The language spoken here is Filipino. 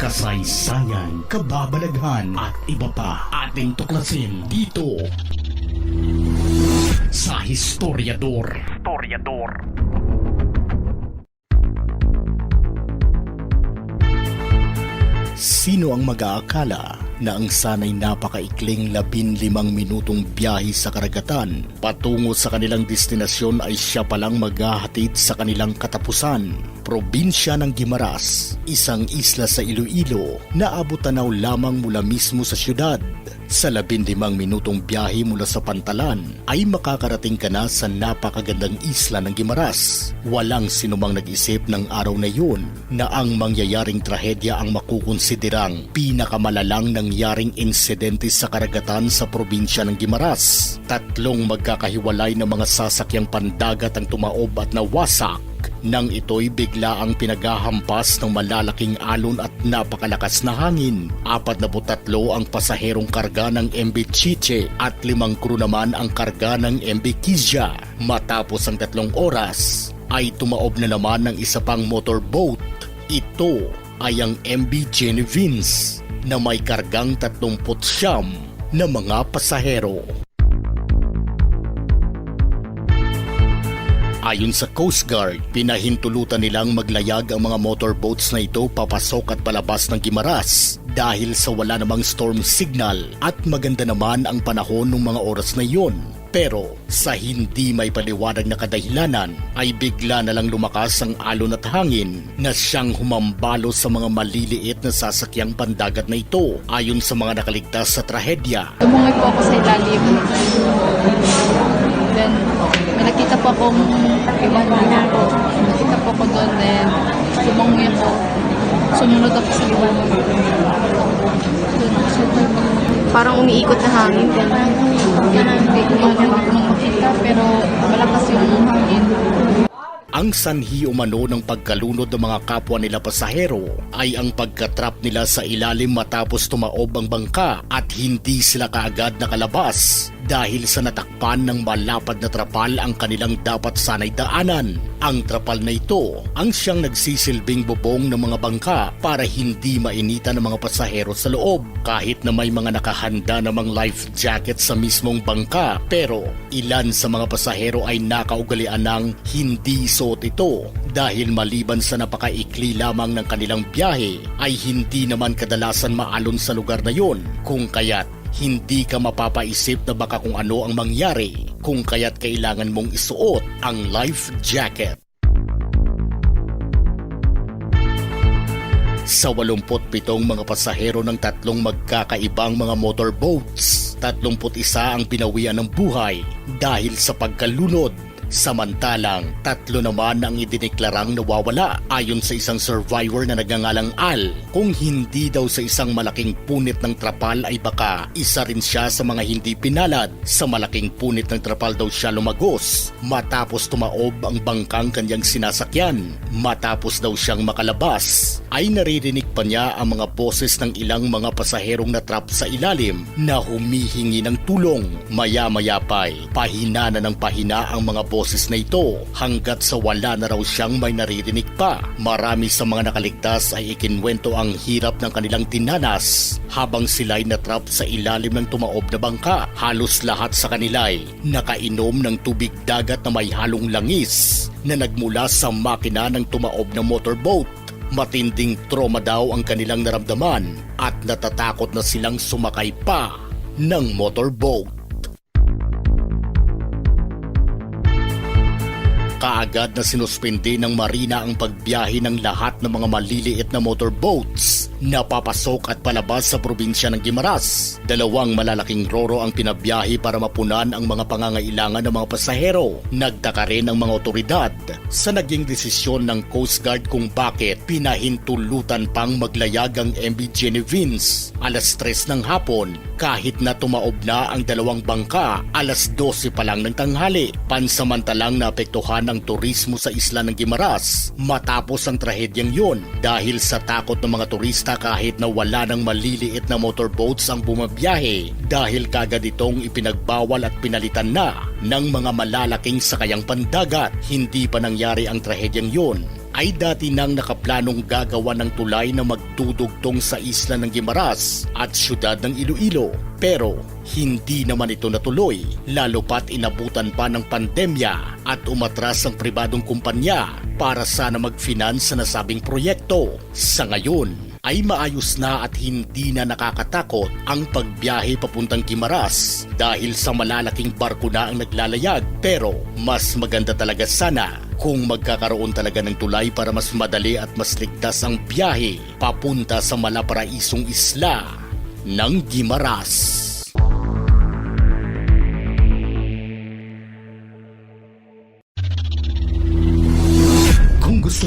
kasaysayan, kababalaghan at iba pa ating tuklasin dito sa Historiador. Historiador. Sino ang mag-aakala na ang sanay napakaikling labin limang minutong biyahe sa karagatan patungo sa kanilang destinasyon ay siya palang maghahatid sa kanilang katapusan? Probinsya ng Gimaras, isang isla sa Iloilo na abot-tanaw lamang mula mismo sa syudad. Sa labindimang minutong biyahe mula sa Pantalan ay makakarating ka na sa napakagandang isla ng Gimaras. Walang sinumang nag-isip ng araw na yun na ang mangyayaring trahedya ang makukonsiderang pinakamalalang nangyaring insidente sa karagatan sa probinsya ng Gimaras. Tatlong magkakahiwalay na mga sasakyang pandagat ang tumaob at nawasak nang ito'y bigla ang pinaghahampas ng malalaking alon at napakalakas na hangin. Apat na butatlo ang pasaherong karga ng MB Chiche at limang crew naman ang karga ng MB Kizya. Matapos ang tatlong oras, ay tumaob na naman ng isa pang motorboat. Ito ay ang MB Jenny Vince na may kargang 39 na mga pasahero. Ayon sa Coast Guard, pinahintulutan nilang maglayag ang mga motorboats na ito papasok at palabas ng Gimaras dahil sa wala namang storm signal at maganda naman ang panahon ng mga oras na iyon. Pero sa hindi may paliwanag na kadahilanan ay bigla na lang lumakas ang alon at hangin na siyang humambalo sa mga maliliit na sasakyang pandagat na ito ayon sa mga nakaligtas sa trahedya. Lumungoy po ako sa ilalim. Then, may nakita po akong ibang na po. Nakita po ako doon. Then, lumungoy ako. Sumunod ako sa iba. Doon, super Parang umiikot na hangin. ganun. Ko hindi ko man makita. Pero malakas yung hangin. Ang sanhi umano ng pagkalunod ng mga kapwa nila pasahero ay ang pagkatrap nila sa ilalim matapos tumaob ang bangka at hindi sila kaagad nakalabas dahil sa natakpan ng malapad na trapal ang kanilang dapat sanay daanan. Ang trapal na ito ang siyang nagsisilbing bubong ng mga bangka para hindi mainitan ng mga pasahero sa loob. Kahit na may mga nakahanda namang life jacket sa mismong bangka pero ilan sa mga pasahero ay nakaugalian ng hindi suot ito. Dahil maliban sa napakaikli lamang ng kanilang biyahe ay hindi naman kadalasan maalon sa lugar na yon kung kaya't hindi ka mapapaisip na baka kung ano ang mangyari kung kaya't kailangan mong isuot ang life jacket. Sa 87 mga pasahero ng tatlong magkakaibang mga motorboats, 31 ang pinawian ng buhay dahil sa pagkalunod Samantalang, tatlo naman ang idineklarang nawawala ayon sa isang survivor na nagngangalang Al. Kung hindi daw sa isang malaking punit ng trapal ay baka isa rin siya sa mga hindi pinalad. Sa malaking punit ng trapal daw siya lumagos matapos tumaob ang bangkang kanyang sinasakyan. Matapos daw siyang makalabas ay naririnig pa niya ang mga boses ng ilang mga pasaherong natrap sa ilalim na humihingi ng tulong. Maya-maya pa'y pahina na ng pahina ang mga boses na ito hanggat sa wala na raw siyang may naririnig pa. Marami sa mga nakaligtas ay ikinwento ang hirap ng kanilang tinanas habang sila'y natrap sa ilalim ng tumaob na bangka. Halos lahat sa kanila'y nakainom ng tubig dagat na may halong langis na nagmula sa makina ng tumaob na motorboat. Matinding trauma daw ang kanilang naramdaman at natatakot na silang sumakay pa ng motorboat. Kaagad na sinuspindi ng marina ang pagbiyahe ng lahat ng mga maliliit na motorboats na papasok at palabas sa probinsya ng Gimaras. Dalawang malalaking roro ang pinabiyahe para mapunan ang mga pangangailangan ng mga pasahero. Nagtaka rin ang mga otoridad sa naging desisyon ng Coast Guard kung bakit pinahintulutan pang maglayag ang MB Jenny alas 3 ng hapon kahit na tumaob na ang dalawang bangka alas 12 pa lang ng tanghali. Pansamantalang naapektuhan ng turismo sa isla ng Gimaras matapos ang trahedyang yun dahil sa takot ng mga turista kahit na wala ng maliliit na motorboats ang bumabiyahe dahil kagad itong ipinagbawal at pinalitan na ng mga malalaking sakayang pandagat. Hindi pa nangyari ang trahedyang yun ay dati nang nakaplanong gagawa ng tulay na magdudugtong sa isla ng Gimaras at syudad ng Iloilo. Pero hindi naman ito natuloy lalo pat inabutan pa ng pandemya at umatras ang pribadong kumpanya para sana mag-finance sa nasabing proyekto. Sa ngayon, ay maayos na at hindi na nakakatakot ang pagbiyahe papuntang Gimaras dahil sa malalaking barko na ang naglalayag. Pero mas maganda talaga sana kung magkakaroon talaga ng tulay para mas madali at mas ligtas ang biyahe papunta sa malaparaisong isla ng Gimaras.